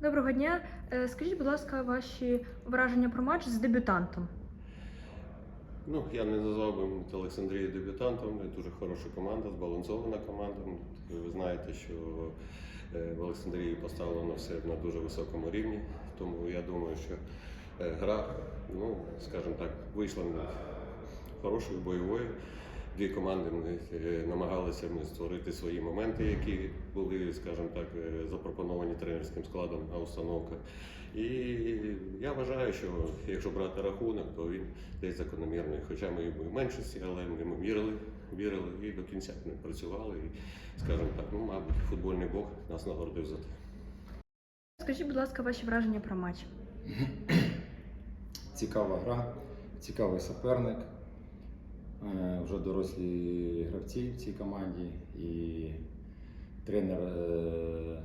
Доброго дня. Е, Скажіть, будь ласка, ваші враження про матч з дебютантом. Ну, я не назвав би Олександрію дебютантом. Дуже хороша команда, збалансована команда. Ви знаєте, що е, в Олександрії поставлено все на дуже високому рівні. Тому я думаю, що е, гра, ну, скажімо так, вийшла хорошою бойовою. Дві команди ми е, намагалися ми створити свої моменти, які були, скажімо так, е, запропоновані тренерським складом на установках. І я вважаю, що якщо брати рахунок, то він десь закономірний. Хоча ми і були в меншості, але ми, ми вірили, вірили і до кінця ми працювали. І, скажімо так, ну, мабуть, футбольний бог нас нагородив за те. Скажіть, будь ласка, ваші враження про матч. Цікава гра, цікавий суперник. Е, Вже дорослі гравці в цій команді і тренер е,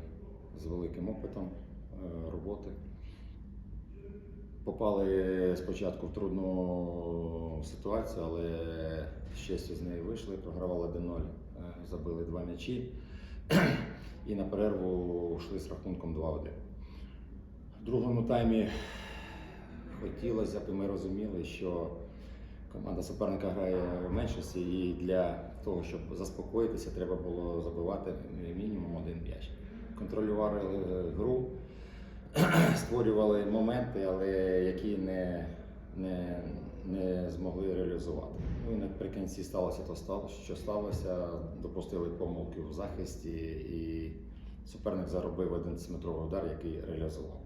з великим опитом е, роботи. Попали спочатку в трудну ситуацію, але честю з неї вийшли, програвали 1-0, е, забили два м'ячі і на перерву йшли з рахунком 2-1. В другому таймі хотілося б, і ми розуміли, що команда суперника грає в меншості, і для того, щоб заспокоїтися, треба було забивати мінімум один м'яч. Контролювали е, гру, створювали моменти, але які не, не, не змогли реалізувати. Ну і наприкінці сталося то стало, що сталося. Допустили помилки в захисті, і суперник заробив 11-метровий удар, який реалізував.